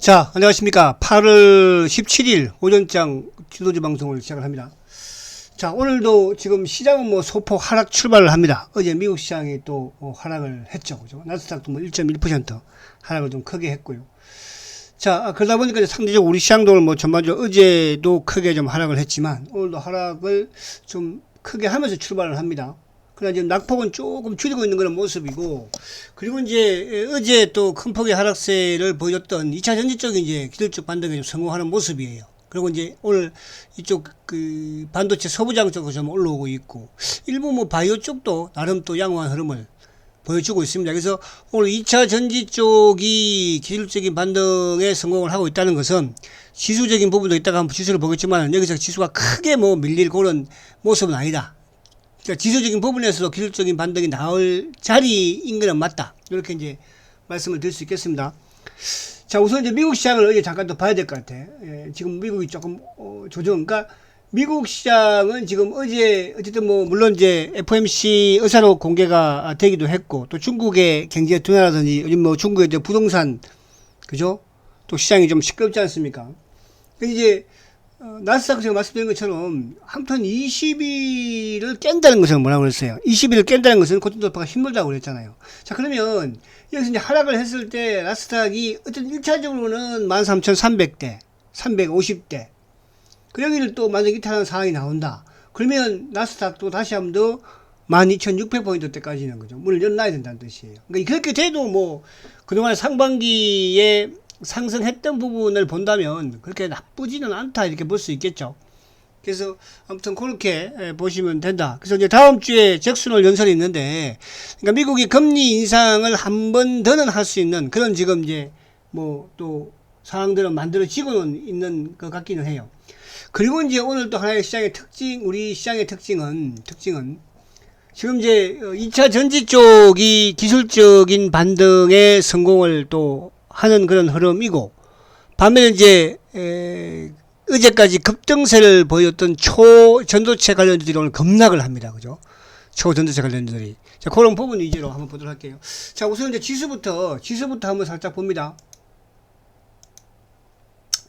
자, 안녕하십니까. 8월 17일 오전장 지도주 방송을 시작을 합니다. 자, 오늘도 지금 시장은 뭐 소폭 하락 출발을 합니다. 어제 미국 시장이 또 어, 하락을 했죠. 그죠? 나스닥도 뭐 1.1% 하락을 좀 크게 했고요. 자, 아, 그러다 보니까 상대적으로 우리 시장도 뭐 전반적으로 어제도 크게 좀 하락을 했지만 오늘도 하락을 좀 크게 하면서 출발을 합니다. 그러나 지금 낙폭은 조금 줄이고 있는 그런 모습이고 그리고 이제 어제 또 큰 폭의 하락세를 보여줬던 2차 전지 쪽이 이제 기술적 반등에 좀 성공하는 모습이에요. 그리고 이제 오늘 이쪽 그 반도체 소부장 쪽으로 좀 올라오고 있고 일부 뭐 바이오 쪽도 나름 또 양호한 흐름을 보여주고 있습니다. 그래서 오늘 2차 전지 쪽이 기술적인 반등에 성공을 하고 있다는 것은 지수적인 부분도 이따가 한번 지수를 보겠지만 여기서 지수가 크게 뭐 밀릴 그런 모습은 아니다. 그러니까 지수적인 부분에서도 기술적인 반등이 나올 자리인 거는 맞다. 이렇게 이제 말씀을 드릴 수 있겠습니다. 자, 우선 이제 미국 시장을 어제 잠깐 또 봐야 될 것 같아. 예, 지금 미국이 조금 어, 조정, 그러니까 미국 시장은 지금 어제 어쨌든 뭐 물론 이제 FOMC 의사로 공개가 되기도 했고 또 중국의 경제 둔화라든지 요즘 뭐 중국의 이제 부동산 그죠? 또 시장이 좀 시끄럽지 않습니까? 근데 이제 어, 나스닥 제가 말씀드린 것처럼 한편 20일을 깬다는 것은 뭐라고 그랬어요? 20일을 깬다는 것은 고점 돌파가 힘들다고 그랬잖아요. 자, 그러면 여기서 이제 하락을 했을 때 나스닥이 어쨌든 1차적으로는 13,300대, 350대. 그 여기를 또 만약 이탈하는 상황이 나온다. 그러면 나스닥도 다시 한번 더 12,600포인트대까지는 거죠. 문을 열어놔야 된다는 뜻이에요. 그러니까 그렇게 돼도 뭐 그동안 상반기에 상승했던 부분을 본다면 그렇게 나쁘지는 않다 이렇게 볼 수 있겠죠. 그래서 아무튼 그렇게 예, 보시면 된다. 그래서 이제 다음 주에 잭슨홀 연설이 있는데, 그러니까 미국이 금리 인상을 한 번 더는 할 수 있는 그런 지금 이제 뭐 또 상황들은 만들어지고는 있는 것 같기는 해요. 그리고 이제 오늘 또 하나의 시장의 특징, 우리 시장의 특징은 특징은 지금 이제 2차 전지 쪽이 기술적인 반등에 성공을 또 하는 그런 흐름이고 반면에 이제 에, 어제까지 급등세를 보였던 초전도체 관련주들이 오늘 급락을 합니다. 그죠? 초전도체 관련주들이. 자, 그런 부분 위주로 한번 보도록 할게요. 자, 우선 이제 지수부터, 지수부터 한번 살짝 봅니다.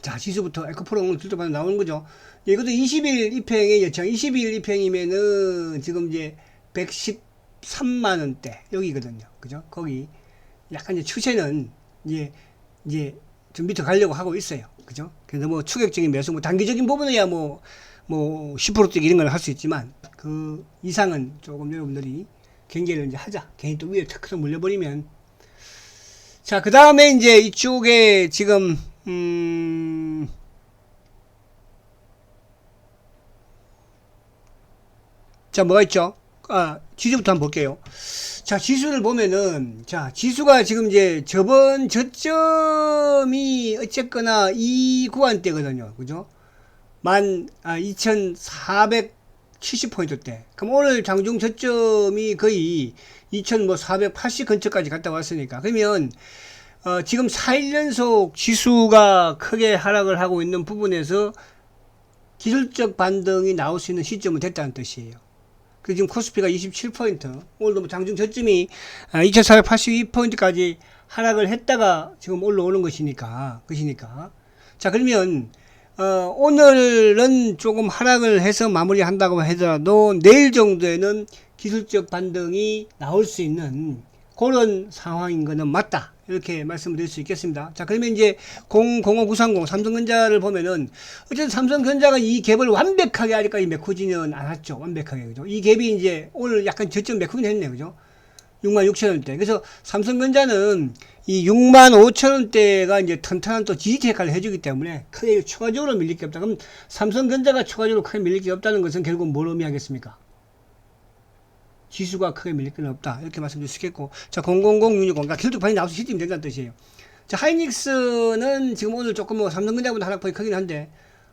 자, 지수부터 에코프로 오늘 들도반 나오는 거죠. 이것도 20일 입행의 예정, 20일 입행이면은 지금 이제 113만원대, 여기거든요. 그죠? 거기 약간 이제 추세는 이제, 이제 좀 밑에 가려고 하고 있어요. 그죠? 그래서 뭐 추격적인 매수, 뭐 단기적인 부분에야 뭐, 뭐 10%대 이런 걸 할 수 있지만 그 이상은 조금 여러분들이 경계를 이제 하자. 괜히 또 위에 탁 물려버리면. 자, 그 다음에 이제 이쪽에 지금, 음, 자, 뭐가 있죠? 아, 지수부터 한번 볼게요. 자, 지수를 보면은, 자, 지수가 지금 이제 저번 저점이 어쨌거나 이 구간대거든요. 그죠? 만, 아, 2470포인트 대. 그럼 오늘 장중 저점이 거의 2480 근처까지 갔다 왔으니까. 그러면, 어, 지금 4일 연속 지수가 크게 하락을 하고 있는 부분에서 기술적 반등이 나올 수 있는 시점은 됐다는 뜻이에요. 그 지금 코스피가 27포인트, 오늘도 뭐 장중 저점이 2482포인트까지 하락을 했다가 지금 올라오는 것이니까, 것이니까. 자, 그러면, 어, 오늘은 조금 하락을 해서 마무리한다고 하더라도 내일 정도에는 기술적 반등이 나올 수 있는 그런 상황인 거는 맞다. 이렇게 말씀을 드릴 수 있겠습니다. 자, 그러면 이제 005930 삼성전자를 보면은 어쨌든 삼성전자가 이 갭을 완벽하게 아직까지 메꾸지는 않았죠. 완벽하게. 그죠? 이 갭이 이제 오늘 약간 저점 메꾸긴 했네. 그죠? 6만 6천 원대. 그래서 삼성전자는 이 6만 5천 원대가 이제 튼튼한 또 지지 역할을 해주기 때문에 크게 추가적으로 밀릴 게 없다. 그럼 삼성전자가 추가적으로 크게 밀릴 게 없다는 것은 결국 뭘 의미하겠습니까? 지수가 크게 밀릴 건 없다. 이렇게 말씀드릴 수 있겠고. 자, 000660. 그러니까 기술적반이 나와서 시점이 된다는 뜻이에요. 자, 하이닉스는 지금 오늘 조금 뭐 삼성전자보다 하락폭이 크긴 한데,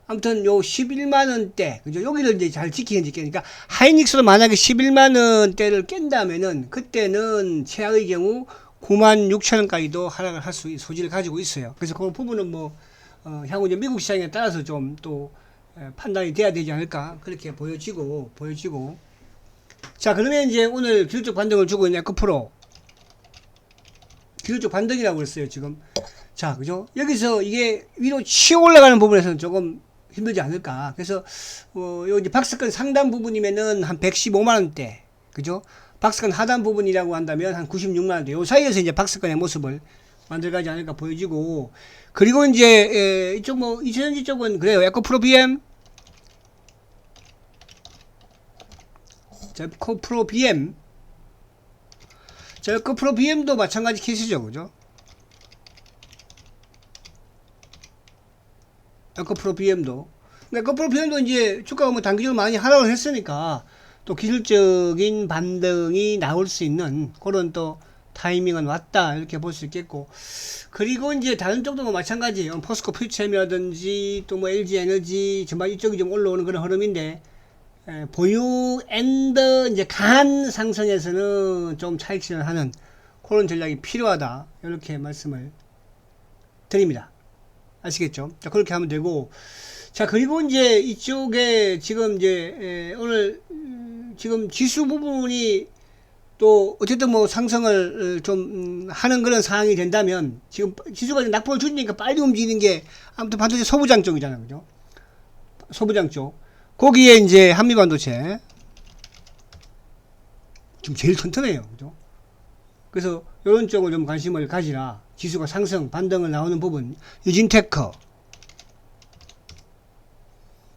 아무튼 요 11만원대, 그죠? 여기를 이제 잘 지키는 지키니까, 하이닉스도 만약에 11만원대를 깬다면은, 그때는 최악의 경우 9만 6천원까지도 하락을 할 수, 소지를 가지고 있어요. 그래서 그 부분은 뭐, 어, 향후 이제 미국 시장에 따라서 좀 또, 판단이 돼야 되지 않을까. 그렇게 보여지고, 보여지고. 자, 그러면 이제 오늘 기술적 반등을 주고 있는 에코프로. 기술적 반등이라고 그랬어요, 지금. 자, 그죠? 여기서 이게 위로 치어 올라가는 부분에서는 조금 힘들지 않을까. 그래서, 어, 요 이제 박스권 상단 부분이면은 한 115만원대. 그죠? 박스권 하단 부분이라고 한다면 한 96만원대. 요 사이에서 이제 박스권의 모습을 만들어가지 않을까 보여지고. 그리고 이제, 에, 이쪽 뭐, 이천전지 쪽은 그래요. 에코프로 BM. 자, 에코프로 BM. 자, 에코프로 BM도 마찬가지 케이스죠. 그죠? 에코프로 BM도. 그러니까 에코프로 BM도 이제 주가가 뭐 단기적으로 많이 하락을 했으니까 또 기술적인 반등이 나올 수 있는 그런 또 타이밍은 왔다 이렇게 볼 수 있겠고 그리고 이제 다른 쪽도 뭐 마찬가지예요 포스코 퓨처엠이라든지 또 뭐 LG 에너지 전반 이쪽이 좀 올라오는 그런 흐름인데 에, 보유 앤더 이제 간 상승에서는 좀 차익 실현을 하는 그런 전략이 필요하다 이렇게 말씀을 드립니다. 아시겠죠? 자, 그렇게 하면 되고. 자, 그리고 이제 이쪽에 지금 이제, 에, 오늘, 음, 지금 지수 부분이 또 어쨌든 뭐 상승을 어, 좀 음, 하는 그런 상황이 된다면 지금 지수가 낙폭을 줄이니까 빨리 움직이는 게 아무튼 반도체 소부장 쪽이잖아요. 그죠? 소부장 쪽. 거기에 이제 한미 반도체. 지금 제일 튼튼해요. 그죠? 그래서 이런 쪽을 좀 관심을 가지라. 지수가 상승, 반등을 나오는 부분. 유진테크.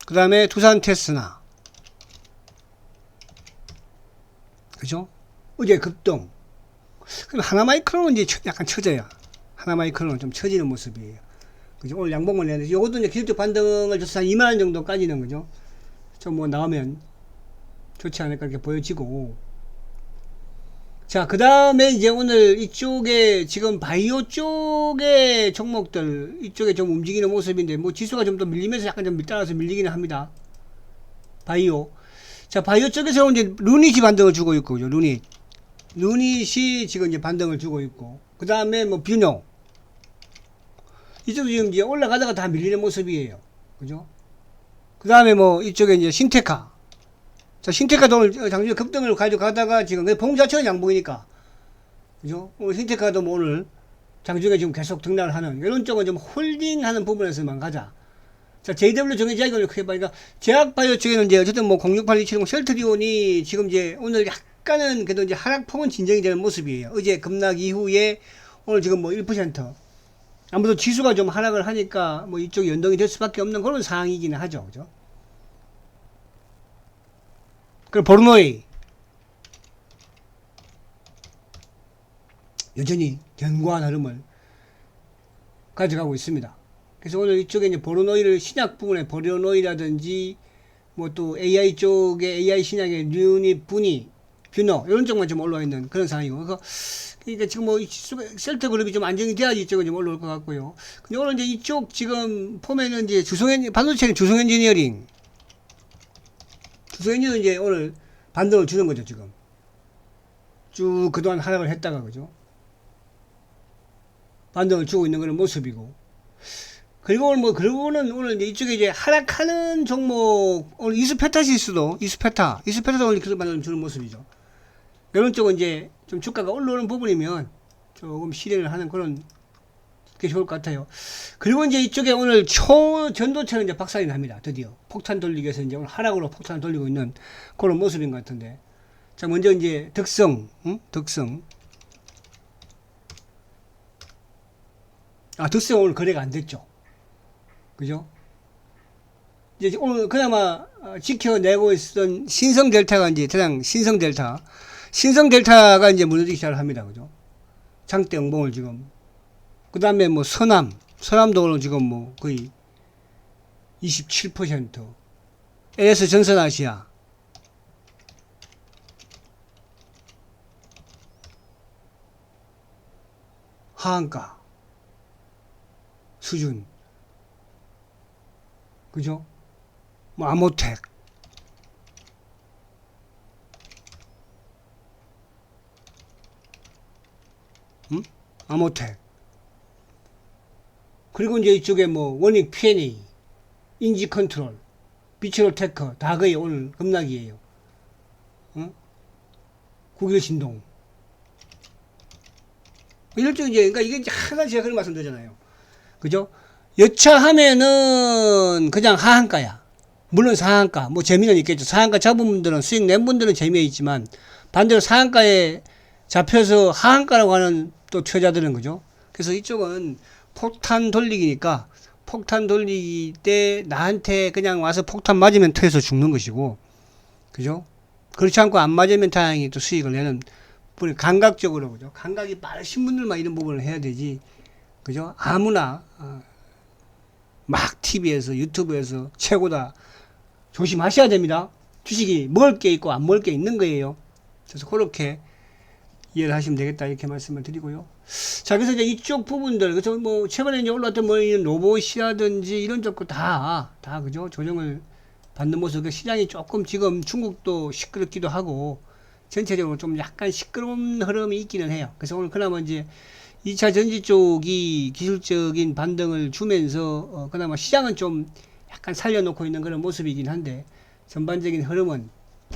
그 다음에 두산 테스나. 그죠? 어제 급등. 그럼 하나마이크로는 이제 처- 약간 처져요. 하나마이크로는 좀 처지는 모습이에요. 그죠? 오늘 양봉을 내는데, 요것도 이제 기술적 반등을 줘서 한 2만원 정도까지는, 그죠? 좀 뭐 나오면 좋지 않을까 이렇게 보여지고. 자, 그 다음에 이제 오늘 이쪽에 지금 바이오 쪽의 종목들, 이쪽에 좀 움직이는 모습인데, 뭐 지수가 좀 더 밀리면서 약간 좀 따라서 밀리기는 합니다. 바이오. 자, 바이오 쪽에서 이제 루닛이 반등을 주고 있고, 그죠? 루닛. 루닛이 지금 이제 반등을 주고 있고, 그 다음에 뭐 뷰노. 이쪽도 지금 이제 올라가다가 다 밀리는 모습이에요. 그죠? 그 다음에 뭐 이쪽에 이제 신테카. 자, 신테카도 오늘 장중에 급등을 가져가다가 지금 그 봉자체는 양봉이니까. 그죠? 오늘 신테카도 뭐 오늘 장중에 지금 계속 등락을 하는 이런 쪽은 좀 홀딩하는 부분에서만 가자. 자, JW 정해지 이야기를 크게 보니까 제약바이오 쪽에는 이제 어쨌든 뭐 068270 셀트리온이 지금 이제 오늘 약간은 그래도 이제 하락폭은 진정이 되는 모습이에요. 어제 급락 이후에 오늘 지금 뭐 1% 아무래도 지수가 좀 하락을 하니까 뭐 이쪽이 연동이 될 수밖에 없는 그런 상황이기는 하죠. 그죠? 그리고 보르노이 여전히 견고한 흐름을 가져가고 있습니다. 그래서 오늘 이쪽에 이제 보르노이를 신약 부분에 보르노이라든지 뭐 또 AI 쪽에 AI 신약의 뉴니 분이 뷰너 이런 쪽만 좀 올라와 있는 그런 상황이고. 그러니까, 그러니까 지금 뭐 셀터 그룹이 좀 안정이 돼야지 이쪽은 좀 올라올 것 같고요. 근데 오늘 이제 이쪽 지금 보면은 이제 주성엔 반도체는 주성 엔지니어링. 주성 엔지는 이제 오늘 반등을 주는 거죠 지금. 쭉 그동안 하락을 했다가 그죠? 반등을 주고 있는 그런 모습이고. 그리고 오늘 뭐 그러고는 오늘 이제 이쪽에 이제 하락하는 종목 오늘 이스페타시스도 이스페타 이스페타도 오늘 그런 반등을 주는 모습이죠 이런 쪽은 이제 좀 주가가 올라오는 부분이면 조금 실현을 하는 그런 게 좋을 것 같아요. 그리고 이제 이쪽에 오늘 초전도체는 이제 박살이 납니다. 드디어. 폭탄 돌리기 위해서 이제 오늘 하락으로 폭탄을 돌리고 있는 그런 모습인 것 같은데. 자, 먼저 이제 덕성, 응? 덕성. 아, 덕성 오늘 거래가 안 됐죠. 그죠? 이제 오늘 그나마 어, 지켜내고 있었던 신성 델타가 이제 대장 신성 델타. 신성 델타가 이제 무너지기 시작을 합니다. 그죠? 장대 영봉을 지금 그 다음에 뭐 서남, 오늘 지금 뭐 거의 27%. LS 전선아시아. 하한가. 수준. 그죠? 뭐 아모텍. 응? 아모텍. 그리고 이제 이쪽에 뭐 원익 P&A, 인지 컨트롤, 비추럴 테커 다 거의 오늘 급락이에요. 어? 국일 신동. 이럴 때 이제 그러니까 이게 하나 제가 그런 말씀드리잖아요. 그죠? 여차하면은 그냥 하한가야. 물론 상한가, 뭐 재미는 있겠죠. 상한가 잡은 분들은 수익 낸 분들은 재미가 있지만 반대로 상한가에 잡혀서 하한가라고 하는 또 투자자들은 그죠. 그래서 이쪽은 폭탄 돌리기니까 폭탄 돌리기 때 나한테 그냥 와서 폭탄 맞으면 터져서 죽는 것이고, 그죠? 그렇지 않고 안 맞으면 다행히 또 수익을 내는 분이 감각적으로 그죠. 감각이 빠르신 분들만 이런 부분을 해야 되지, 그죠? 아무나 어, 막 TV에서 유튜브에서 최고다 조심하셔야 됩니다. 주식이 먹을 게 있고 안 먹을 게 있는 거예요. 그래서 그렇게 이해를 하시면 되겠다 이렇게 말씀을 드리고요. 자 그래서 이제 이쪽 부분들 그래서 뭐 최근에 이제 올라왔던 뭐 이런 로봇이라든지 이런 쪽도 다다 그죠 조정을 받는 모습 그 시장이 조금 지금 중국도 시끄럽기도 하고 전체적으로 좀 약간 시끄러운 흐름이 있기는 해요. 그래서 오늘 그나마 이제 2차 전지 쪽이 기술적인 반등을 주면서 어, 그나마 시장은 좀 약간 살려놓고 있는 그런 모습이긴 한데 전반적인 흐름은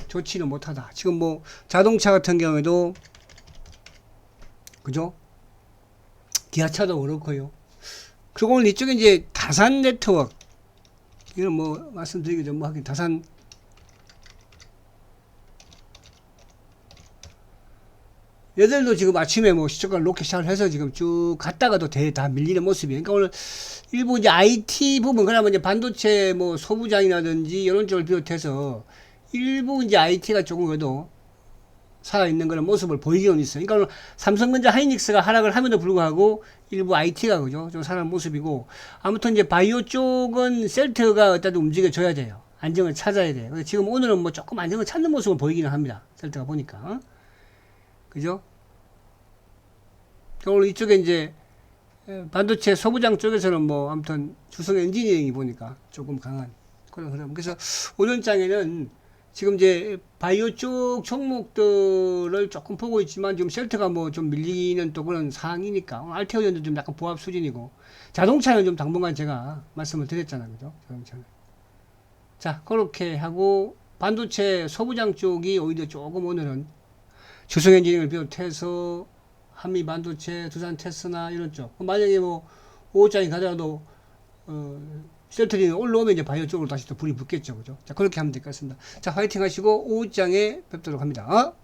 좋지는 못하다. 지금 뭐 자동차 같은 경우에도 그죠? 기아차도 그렇고요. 그리고 오늘 이쪽에 이제 다산 네트워크 이건 뭐 말씀드리기 좀뭐 하긴 다산 얘들도 지금 아침에 뭐 시초가를 놓기 시작을 해서 지금 쭉 갔다가도 대, 다 밀리는 모습이에요. 그러니까 오늘 일부 이제 IT 부분, 그나마 이제 반도체 뭐 소부장이라든지 이런 쪽을 비롯해서 일부 이제 IT가 조금 그래도 살아있는 그런 모습을 보이기는 있어요. 그러니까 삼성전자 하이닉스가 하락을 함에도 불구하고 일부 IT가 그죠? 좀 살아난 모습이고 아무튼 이제 바이오 쪽은 셀트가 어떤 움직여줘야 돼요. 안정을 찾아야 돼요. 지금 오늘은 뭐 조금 안정을 찾는 모습을 보이기는 합니다. 셀트가 보니까. 어? 그죠? 오늘 이쪽에 이제 에, 반도체 소부장 쪽에서는 뭐 아무튼 주성 엔지니어링이 보니까 조금 강한 그런 흐름. 그래서 오전장에는 지금 이제 바이오 쪽 종목들을 조금 보고 있지만 지금 셀트가 뭐 좀 밀리는 또 그런 상황이니까 알테오전도 좀 약간 보합 수준이고 자동차는 좀 당분간 제가 말씀을 드렸잖아요. 그죠? 자동차는. 자, 그렇게 하고 반도체 소부장 쪽이 오히려 조금 오늘은 주성 엔지니어를 비롯해서 한미 반도체, 두산 테스나 이런 쪽. 만약에 뭐 오후장이 가더라도 어, 셀트리는 올라오면 이제 바이오 쪽으로 다시 또 불이 붙겠죠, 그죠? 자 그렇게 하면 될 것 같습니다. 자 화이팅 하시고 오후장에 뵙도록 합니다. 어?